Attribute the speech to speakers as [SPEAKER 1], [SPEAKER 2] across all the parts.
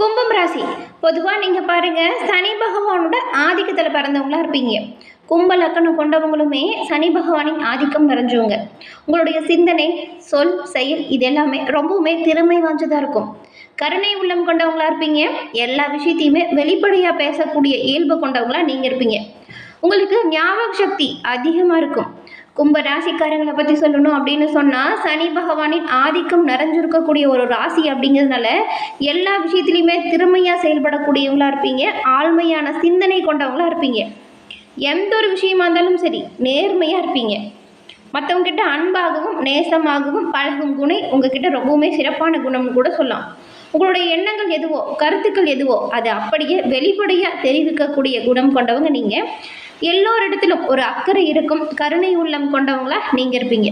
[SPEAKER 1] கும்பம் ராசி பொதுவாக நீங்கள் பாருங்கள் சனி பகவானோட ஆதிக்கத்தில் பிறந்தவங்களா இருப்பீங்க. கும்ப லக்கணம் கொண்டவங்களுமே சனி பகவானின் ஆதிக்கம் நிறைஞ்சவங்க. உங்களுடைய சிந்தனை சொல் செயல் இது எல்லாமே ரொம்பவுமே திறமை வாய்ஞ்சதாக இருக்கும். கருணை உள்ளம் கொண்டவங்களா இருப்பீங்க. எல்லா விஷயத்தையுமே வெளிப்படையாக பேசக்கூடிய இயல்பு கொண்டவங்களா நீங்கள் இருப்பீங்க. உங்களுக்கு ஞாபக சக்தி அதிகமாக இருக்கும். கும்ப ராசிக்காரங்களை பற்றி சொல்லணும் அப்படின்னு சொன்னால் சனி பகவானின் ஆதிக்கம் நிறைஞ்சிருக்கக்கூடிய ஒரு ராசி அப்படிங்கிறதுனால எல்லா விஷயத்துலையுமே திறமையாக செயல்படக்கூடியவங்களாக இருப்பீங்க. ஆழ்மையான சிந்தனை கொண்டவங்களாக இருப்பீங்க. எந்த ஒரு விஷயமா இருந்தாலும் சரி நேர்மையாக இருப்பீங்க. மற்றவங்ககிட்ட அன்பாகவும் நேசமாகவும் பழகும் குணை உங்ககிட்ட ரொம்பவுமே சிறப்பான குணம்னு கூட சொல்லலாம். உங்களுடைய எண்ணங்கள் எதுவோ கருத்துக்கள் எதுவோ அது அப்படியே வெளிப்படையாக தெரிவிக்கக்கூடிய குணம் கொண்டவங்க நீங்கள் எல்லோரிடத்திலும் ஒரு அக்கறை இருக்கும் கருணை உள்ளம் கொண்டவங்களா நீங்கள் இருப்பீங்க.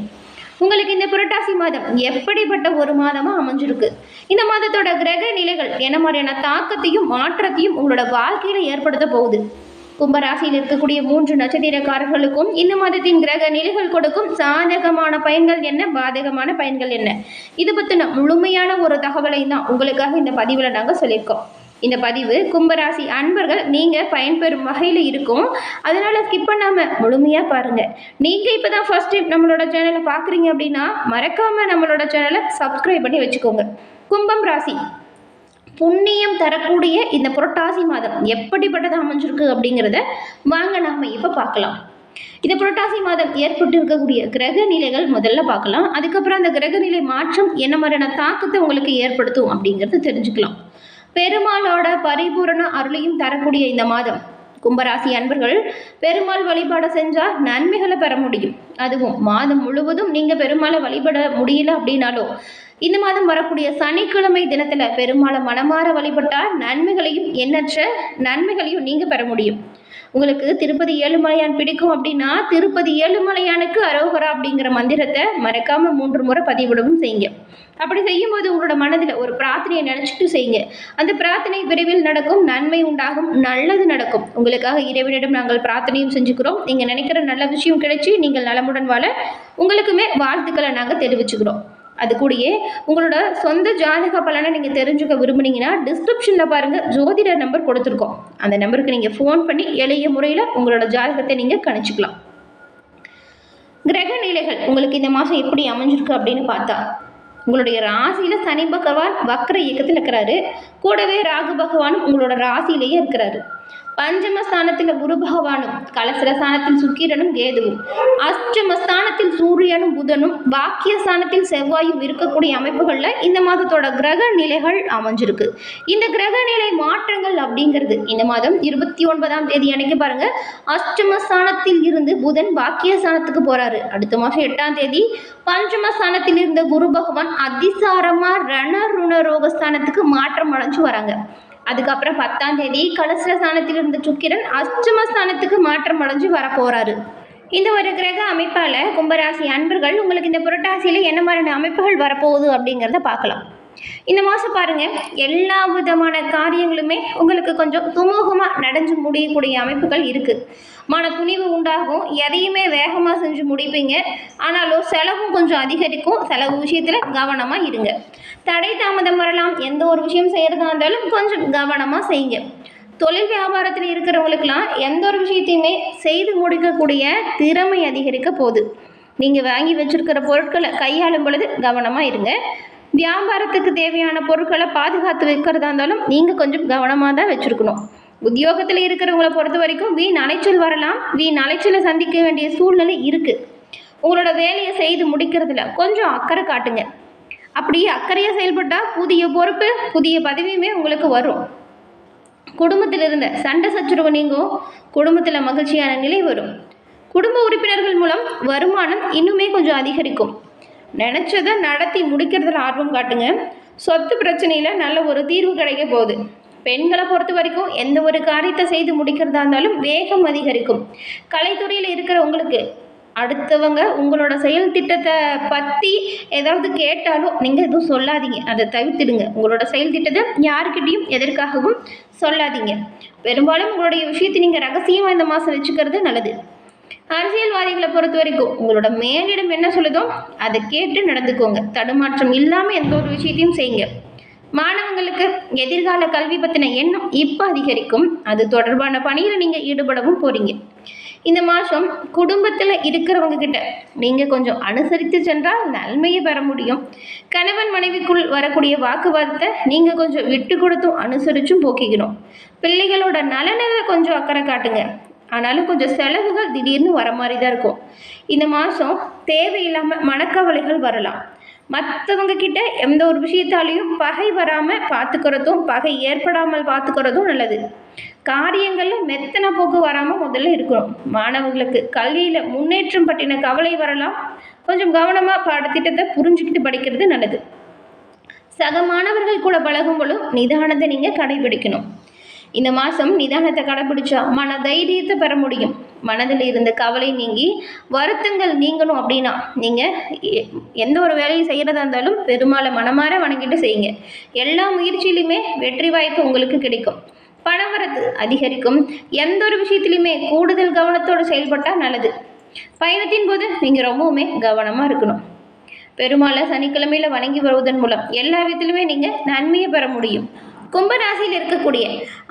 [SPEAKER 1] உங்களுக்கு இந்த புரட்டாசி மாதம் எப்படிப்பட்ட ஒரு மாதமாக அமைஞ்சிருக்கு? இந்த மாதத்தோட கிரக நிலைகள் என்ன மாதிரியான தாக்கத்தையும் மாற்றத்தையும் உங்களோட வாழ்க்கையில் ஏற்படுத்த போகுது? கும்பராசியில் இருக்கக்கூடிய மூன்று நட்சத்திரக்காரர்களுக்கும் இந்த மாதத்தின் கிரக நிலைகள் கொடுக்கும் சாதகமான பயன்கள் என்ன பாதகமான பயன்கள் என்ன? இது பற்றின முழுமையான ஒரு தகவலை தான் உங்களுக்காக இந்த பதிவில் நாங்கள் சொல்லியிருக்கோம். இந்த பதிவு கும்பராசி அன்பர்கள் நீங்கள் பயன்பெறும் வகையில் இருக்கும். அதனால் ஸ்கிப் பண்ணாமல் முழுமையாக பாருங்கள் நீங்கள் இப்போ தான் ஃபஸ்ட் டைம் நம்மளோட சேனலை பார்க்குறீங்க அப்படின்னா மறக்காமல் நம்மளோட சேனலை சப்ஸ்கிரைப் பண்ணி வச்சுக்கோங்க. கும்பம் ராசி. புண்ணியம் தரக்கூடிய இந்த புரட்டாசி மாதம் எப்படிப்பட்டது அமைஞ்சிருக்கு அப்படிங்கிறத வாங்க நம்ம இப்போ பார்க்கலாம். இந்த புரட்டாசி மாதம் ஏற்பட்டு இருக்கக்கூடிய கிரக நிலைகள் முதல்ல பார்க்கலாம். அதுக்கப்புறம் அந்த கிரக நிலை மாற்றம் என்ன மாதிரியான தாக்கத்தை உங்களுக்கு ஏற்படுத்தும் அப்படிங்கிறத தெரிஞ்சுக்கலாம். பெருமாளோட பரிபூரண அருளையும் தரக்கூடிய இந்த மாதம். கும்பராசி அன்பர்கள் பெருமாள் வழிபாடு செஞ்சால் நன்மைகளை பெற முடியும். அதுவும் மாதம் முழுவதும் நீங்கள் பெருமாளை வழிபட முடியல அப்படின்னாலோ இந்த மாதம் வரக்கூடிய சனிக்கிழமை தினத்தில் பெருமாளை மனமாற வழிபட்டால் நன்மைகளையும் எண்ணற்ற நன்மைகளையும் நீங்கள் பெற முடியும். உங்களுக்கு திருப்பதி ஏழுமலையான் பிடிக்கும் அப்படின்னா திருப்பதி ஏழுமலையானுக்கு அரோகரா அப்படிங்கிற மந்திரத்தை மறக்காம மூன்று முறை பதிவிடவும் செய்யுங்க. அப்படி செய்யும்போது உங்களோட மனதில் ஒரு பிரார்த்தனையை நினச்சிட்டு செய்யுங்க. அந்த பிரார்த்தனை விரைவில் நடக்கும் நன்மை உண்டாகும் நல்லது நடக்கும். உங்களுக்காக இறைவனிடம் நாங்கள் பிரார்த்தனையும் செஞ்சுக்கிறோம். நீங்கள் நினைக்கிற நல்ல விஷயம் கிடைச்சி நீங்கள் நலமுடன் வாழ உங்களுக்குமே வாழ்த்துக்களை நாங்கள் தெரிவிச்சுக்கிறோம். அது கூடயே உங்களோட சொந்த ஜாதக பலனை நீங்கள் தெரிஞ்சுக்க விரும்புனீங்கன்னா டிஸ்கிரிப்ஷனில் பாருங்கள் ஜோதிடர் நம்பர் கொடுத்துருக்கோம். அந்த நம்பருக்கு நீங்கள் ஃபோன் பண்ணி எளிய முறையில் உங்களோட ஜாதகத்தை நீங்கள் கணிச்சுக்கலாம். கிரக நிலைகள் உங்களுக்கு இந்த மாதம் எப்படி அமைஞ்சிருக்கு அப்படின்னு பார்த்தா உங்களுடைய ராசியில் சனி பகவான் வக்ர இயக்கத்தில் இருக்கிறாரு. கூடவே ராகு பகவானும் உங்களோட ராசியிலேயே இருக்கிறாரு. பஞ்சமஸ்தானத்தில் குரு பகவானும் கலசரஸ்தானத்தில் சுக்கிரனும் கேதுவும். அஷ்டமஸ்தானத்தில் சூரியனும் புதனும் பாக்கிய ஸ்தானத்தில் செவ்வாயும் இருக்கக்கூடிய அமைப்புகளில் இந்த மாதத்தோட கிரக நிலைகள் அமைஞ்சிருக்கு. இந்த கிரக நிலை மாற்றங்கள் அப்படிங்கிறது இந்த மாதம் இருபத்தி ஒன்பதாம் தேதி அன்னைக்கு பாருங்க. அஷ்டமஸ்தானத்தில் இருந்து புதன் பாக்கிய ஸ்தானத்துக்கு போறாரு. அடுத்த மாதம் எட்டாம் தேதி பஞ்சமஸ்தானத்தில் இருந்த குரு பகவான் அதிசாரமா ரண ருண ரோகஸ்தானத்துக்கு மாற்றம் அடைஞ்சு வராங்க. அதுக்கப்புறம் பத்தாம் தேதி கலசர ஸ்தானத்தில் இருந்த சுக்கிரன் அஷ்டம ஸ்தானத்துக்கு மாற்றம் அடைஞ்சு வரப்போறாரு. இந்த ஒரு கிரக அமைப்பால் கும்பராசி அன்பர்கள் உங்களுக்கு இந்த புரட்டாசியில் என்ன மாதிரியான அமைப்புகள் வரப்போகுது அப்படிங்கிறத பார்க்கலாம். இந்த மாதம் பாருங்கள் எல்லா விதமான காரியங்களுமே உங்களுக்கு கொஞ்சம் சுமூகமாக நடந்து முடியக்கூடிய அமைப்புகள் இருக்குது மன துணிவு உண்டாகும் எதையுமே வேகமாக செஞ்சு முடிப்பீங்க. ஆனாலும் செலவும் கொஞ்சம் அதிகரிக்கும். செலவு விஷயத்தில் கவனமாக இருங்க. தடை தாமதம் வரலாம். எந்த ஒரு விஷயம் செய்கிறதா இருந்தாலும் கொஞ்சம் கவனமாக செய்யுங்க. தொழில் வியாபாரத்தில் இருக்கிறவங்களுக்கெல்லாம் எந்த ஒரு விஷயத்தையுமே செய்து முடிக்கக்கூடிய திறமை அதிகரிக்க போகுது. நீங்கள் வாங்கி வச்சிருக்கிற பொருட்களை கையாளும் பொழுது கவனமாக இருங்க. வியாபாரத்துக்கு தேவையான பொருட்களை பாதுகாத்து வைக்கிறதா இருந்தாலும் நீங்கள் கொஞ்சம் கவனமாக தான் வச்சுருக்கணும். உத்தியோகத்தில் இருக்கிறவங்கள பொறுத்த வரைக்கும் வீண் அலைச்சல் வரலாம். வீண் அலைச்சலை சந்திக்க வேண்டிய சூழ்நிலை இருக்குது உங்களோட வேலையை செய்து முடிக்கிறதுல கொஞ்சம் அக்கறை காட்டுங்க. அப்படியே அக்கறையாக செயல்பட்டால் புதிய பொறுப்பு புதிய பதவியுமே உங்களுக்கு வரும். குடும்பத்தில் இருந்த சண்டை சச்சுரவு நீங்கும். குடும்பத்தில் மகிழ்ச்சியான நிலை வரும். குடும்ப உறுப்பினர்கள் மூலம் வருமானம் இன்னுமே கொஞ்சம் அதிகரிக்கும். நினச்சதை நடத்தி முடிக்கிறதுல ஆர்வம் காட்டுங்க. சொத்து பிரச்சனையில் நல்ல ஒரு தீர்வு கிடைக்க போகுது. பெண்களை பொறுத்த வரைக்கும் எந்த ஒரு காரியத்தை செய்து முடிக்கிறதா இருந்தாலும் வேகம் அதிகரிக்கும். கலைத்துறையில் இருக்கிற உங்களுக்கு அடுத்தவங்க உங்களோட செயல் திட்டத்தை பற்றி ஏதாவது கேட்டாலும் நீங்கள் எதுவும் சொல்லாதீங்க. அதை தவிர்த்துடுங்க. உங்களோட செயல் திட்டத்தை யாருக்கிட்டேயும் எதற்காகவும் சொல்லாதீங்க. பெரும்பாலும் உங்களுடைய விஷயத்தை நீங்கள் ரகசியமாக இந்த மாதம் வச்சுக்கிறது நல்லது. அரசியல்வாதிகளை பொறுத்த வரைக்கும் உங்களோட மேலிடம் என்ன சொல்லுதோ அதை கேட்டு நடந்துக்கோங்க. தடுமாற்றம் இல்லாமல் எந்த ஒரு விஷயத்தையும் செய்யுங்க. மாணவங்களுக்கு எதிர்கால கல்வி பற்றின எண்ணம் இப்போ அதிகரிக்கும். அது தொடர்பான பணியில் நீங்கள் ஈடுபடவும் போகிறீங்க இந்த மாதம் குடும்பத்தில் இருக்கிறவங்க கிட்ட நீங்கள் கொஞ்சம் அனுசரித்து சென்றால் நன்மையை பெற முடியும். கணவன் மனைவிக்குள் வரக்கூடிய வாக்குவாதத்தை நீங்கள் கொஞ்சம் விட்டு கொடுத்தும் அனுசரிச்சும் போக்கிக்கணும். பிள்ளைகளோட நலனில் கொஞ்சம் அக்கறை காட்டுங்க. ஆனாலும் கொஞ்சம் செலவுகள் திடீர்னு வர மாதிரி தான் இருக்கும். இந்த மாதம் தேவையில்லாமல் மனக்கவலைகள் வரலாம். மற்றவங்க கிட்ட எந்த ஒரு விஷயத்தாலையும் பகை வராமல் பார்த்துக்கிறதும் பகை ஏற்படாமல் பார்த்துக்கிறதும் நல்லது. காரியங்களில் மெத்தன போக்கு வராமல் முதல்ல இருக்கணும். மாணவர்களுக்கு கல்வியில் முன்னேற்றம் பற்றின கவலை வரலாம். கொஞ்சம் கவனமாக பாடத்திட்டத்தை புரிஞ்சுக்கிட்டு படிக்கிறது நல்லது. சக மாணவர்கள் கூட பழகும் பொழுது நிதானத்தை நீங்கள் கடைபிடிக்கணும். இந்த மாதம் நிதானத்தை கடைபிடிச்சா மன தைரியத்தை பெற முடியும். மனதில் இருந்த கவலை நீங்கி வருத்தங்கள் நீங்கணும் அப்படின்னா நீங்கள் எ- எந்த ஒரு வேலையை செய்கிறதா இருந்தாலும் பெருமாளை மனமாற வணங்கிட்டு செய்யுங்க. எல்லா முயற்சியிலுமே வெற்றி வாய்ப்பு உங்களுக்கு கிடைக்கும். பணவரத்து அதிகரிக்கும். எந்த ஒரு விஷயத்திலையுமே கூடுதல் கவனத்தோடு செயல்பட்டால் நல்லது. பயணத்தின் போது நீங்கள் ரொம்பவுமே கவனமாக இருக்கணும். பெருமாளை சனிக்கிழமையில் வணங்கி வருவதன் மூலம் எல்லா விதத்திலுமே நீங்கள் நன்மையை பெற முடியும். கும்பராசியில் இருக்கக்கூடிய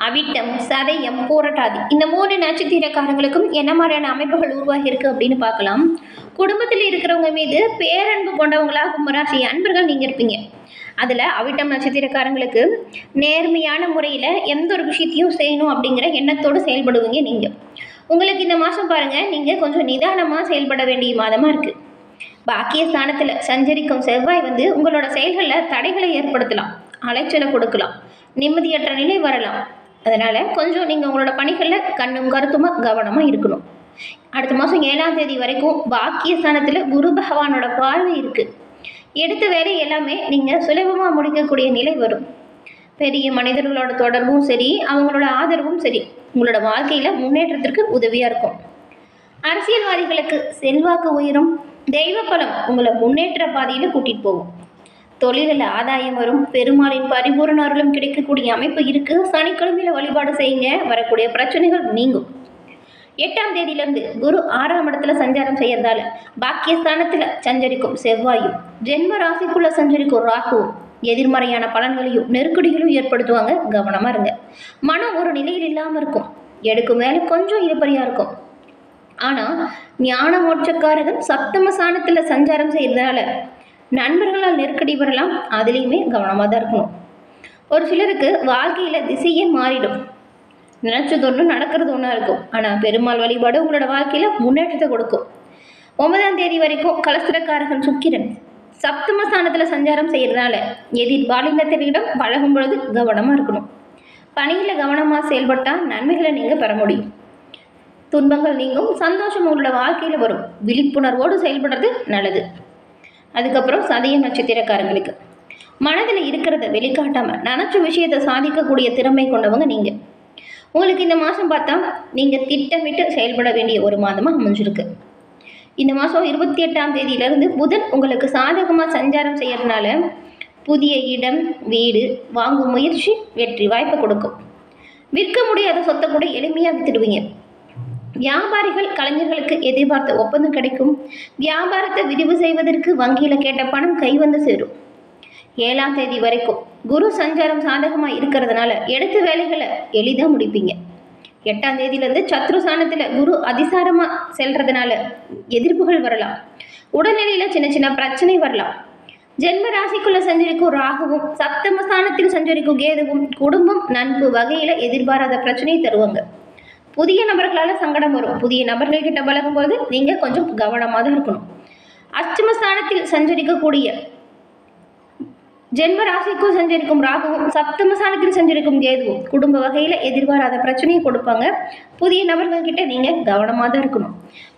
[SPEAKER 1] அவிட்டம் சதயம் போராட்டாதி இந்த மூணு நட்சத்திரக்காரங்களுக்கும் என்ன மாதிரியான அமைப்புகள் உருவாகி இருக்கு அப்படின்னு பார்க்கலாம். குடும்பத்தில் இருக்கிறவங்க மீது பேரன்பு கொண்டவங்களாக கும்பராசி அன்பர்கள் நீங்கள் இருப்பீங்க. அதில் அவிட்டம் நட்சத்திரக்காரங்களுக்கு நேர்மையான முறையில் எந்த ஒரு விஷயத்தையும் செய்யணும் அப்படிங்கிற எண்ணத்தோடு செயல்படுவீங்க நீங்கள் உங்களுக்கு இந்த மாதம் பாருங்கள் நீங்கள் கொஞ்சம் நிதானமாக செயல்பட வேண்டிய மாதமாக இருக்குது பாக்கிய ஸ்தானத்தில் சஞ்சரிக்கும் செவ்வாய் வந்து உங்களோட செயல்களில் தடைகளை ஏற்படுத்தலாம் அலைச்சலை கொடுக்கலாம். நிம்மதியற்ற நிலை வரலாம். அதனால் கொஞ்சம் நீங்கள் உங்களோட பணிகளில் கண்ணும் கருத்துமாக கவனமாக இருக்கணும். அடுத்த மாதம் ஏழாம் தேதி வரைக்கும் பாக்கிய ஸ்தானத்தில் குரு பகவானோட பார்வை இருக்குது எடுத்த வேலை எல்லாமே நீங்கள் சுலபமாக முடிக்கக்கூடிய நிலை வரும். பெரிய மனிதர்களோட தொடர்பும் சரி அவங்களோட ஆதரவும் சரி உங்களோட வாழ்க்கையில் முன்னேற்றத்திற்கு உதவியாக இருக்கும். அரசியல்வாதிகளுக்கு செல்வாக்கு உயரும். தெய்வ பலம் உங்களை முன்னேற்ற பாதையில் கூட்டிகிட்டு போகும். தொழிலில் ஆதாயம் வரும். பெருமாளின் பரிபூர்ண அருளும் கிடைக்கக்கூடிய அமைப்பு இருக்குது சனிக்கிழமையில் வழிபாடு செய்யுங்க. வரக்கூடிய பிரச்சனைகள் நீங்கும். எட்டாம் தேதியிலிருந்து குரு ஆறாம் இடத்துல சஞ்சாரம் செய்யறதால பாக்கியஸ்தானத்தில் சஞ்சரிக்கும் செவ்வாயும் ஜென்ம ராசிக்குள்ள சஞ்சரிக்கும் ராகுவும் எதிர்மறையான பலன்களையும் நெருக்கடிகளையும் ஏற்படுத்துவாங்க. கவனமாக இருங்க. மனம் ஒரு நிலையில் இல்லாமல் இருக்கும். எடுக்கும் வேலை கொஞ்சம் இழுபறியாக இருக்கும். ஆனால் ஞான மோட்சக்காரகன் சப்தம சாணத்தில் சஞ்சாரம் செய்யறதுனால நண்பர்களால் நெருக்கடி வரலாம் அதுலேயுமே கவனமாக தான் இருக்கணும். ஒரு சிலருக்கு வாழ்க்கையில் திசையே மாறிடும். நினச்சது ஒன்று நடக்கிறது ஒன்றா இருக்கும். ஆனால் பெருமாள் வழிபாடு உங்களோட வாழ்க்கையில் முன்னேற்றத்தை கொடுக்கும். ஒன்பதாம் தேதி வரைக்கும் கலஸ்திரக்காரகன் சுக்கிரன் சப்தம ஸ்தானத்தில் சஞ்சாரம் செய்கிறதுனால எதிர் பாலினத்தினரிடம் பழகும் பொழுது கவனமாக இருக்கணும். பணியில் கவனமாக செயல்பட்டால் நன்மைகளை நீங்கள் பெற முடியும். துன்பங்கள் நீங்கும். சந்தோஷம் உங்களோட வாழ்க்கையில் வரும். விழிப்புணர்வோடு செயல்படுறது நல்லது. அதுக்கப்புறம் சதய நட்சத்திரக்காரங்களுக்கு. மனதில் இருக்கிறத வெளிக்காட்டாமல் நினச்ச விஷயத்தை சாதிக்கக்கூடிய திறமை கொண்டவங்க நீங்கள் உங்களுக்கு இந்த மாதம் பார்த்தா நீங்கள் திட்டமிட்டு செயல்பட வேண்டிய ஒரு மாதமாக அமைஞ்சிருக்கு. இந்த மாதம் இருபத்தி எட்டாம் தேதியிலேருந்து புதன் உங்களுக்கு சாதகமாக சஞ்சாரம் செய்யறதுனால புதிய இடம் வீடு வாங்கும் முயற்சி வெற்றி வாய்ப்பு கொடுக்கும். விற்க முடியாத சொத்தை கூட எளிமையாக வித்துடுவீங்க. வியாபாரிகள் கலைஞர்களுக்கு எதிர்பார்த்த ஒப்பந்தம் கிடைக்கும். வியாபாரத்தை விரிவு செய்வதற்கு வங்கியில் கேட்ட பணம் கை வந்து சேரும். ஏழாம் தேதி வரைக்கும் குரு சஞ்சாரம் சாதகமாக இருக்கிறதுனால எடுத்த வேலைகளை எளிதாக முடிப்பீங்க. எட்டாம் தேதியிலேருந்து சத்ருசானத்தில் குரு அதிசாரமாக செல்றதுனால எதிர்ப்புகள் வரலாம். உடல்நிலையில் சின்ன சின்ன பிரச்சனை வரலாம். ஜென்ம ராசிக்குள்ள சஞ்சரிக்கும் ராகுவும் சப்தமஸ்தானத்தில் சஞ்சரிக்கும் கேதுவும் குடும்பம் நட்பு வகையில் எதிர்பாராத பிரச்சனையை தருவாங்க. புதிய நபர்களால் சங்கடம் வரும். புதிய நபர்கள் கிட்ட பழகும்போது நீங்கள் கொஞ்சம் கவனமாக தான் இருக்கணும். அஷ்டமஸ்தானத்தில் சஞ்சரிக்கக்கூடிய ஜென்ம ராசிக்கும் சஞ்சரிக்கும் ராகுவும் சப்தமசானத்தில் சஞ்சரிக்கும் கேதுவும் குடும்ப வகையில் எதிர்பாராத பிரச்சனையை கொடுப்பாங்க. புதிய நபர்கள் கிட்ட நீங்கள் கவனமாக தான் இருக்கணும்.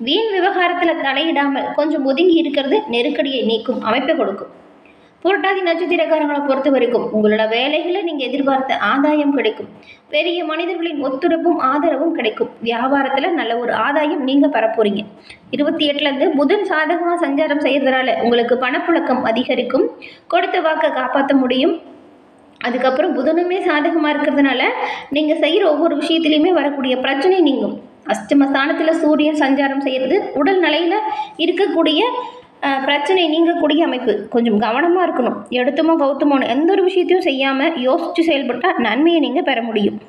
[SPEAKER 1] வீண் விவகாரத்தில் தலையிடாமல் கொஞ்சம் ஒதுங்கி இருக்கிறது நெருக்கடியை நீக்கும் அமைப்பை கொடுக்கும். புரட்டாதி நட்சத்திரக்காரங்களை பொறுத்த வரைக்கும் உங்களோட வேலைகளை நீங்கள் எதிர்பார்த்த ஆதாயம் கிடைக்கும். பெரிய மனிதர்களின் ஒத்துழைப்பும் ஆதரவும் கிடைக்கும். வியாபாரத்தில் நல்ல ஒரு ஆதாயம் நீங்கள் பெற இருபத்தி எட்டுலேருந்து புதன் சாதகமாக சஞ்சாரம் செய்கிறதுனால உங்களுக்கு பணப்புழக்கம் அதிகரிக்கும். கொடுத்த வாக்கை காப்பாற்ற முடியும். அதுக்கப்புறம் புதனுமே சாதகமாக இருக்கிறதுனால நீங்கள் செய்கிற ஒவ்வொரு விஷயத்துலையுமே வரக்கூடிய பிரச்சனை நீங்கும். அஷ்டம ஸ்தானத்தில் சூரியன் சஞ்சாரம் செய்கிறது உடல் நிலையில் இருக்கக்கூடிய பிரச்சனை நீங்கக்கூடிய அமைப்பு. கொஞ்சம் கவனமாக இருக்கணும். எடுத்துமோ கௌத்தமோன்னு எந்த ஒரு விஷயத்தையும் செய்யாமல் யோசித்து செயல்பட்டால் நன்மையை நீங்கள் பெற முடியும்.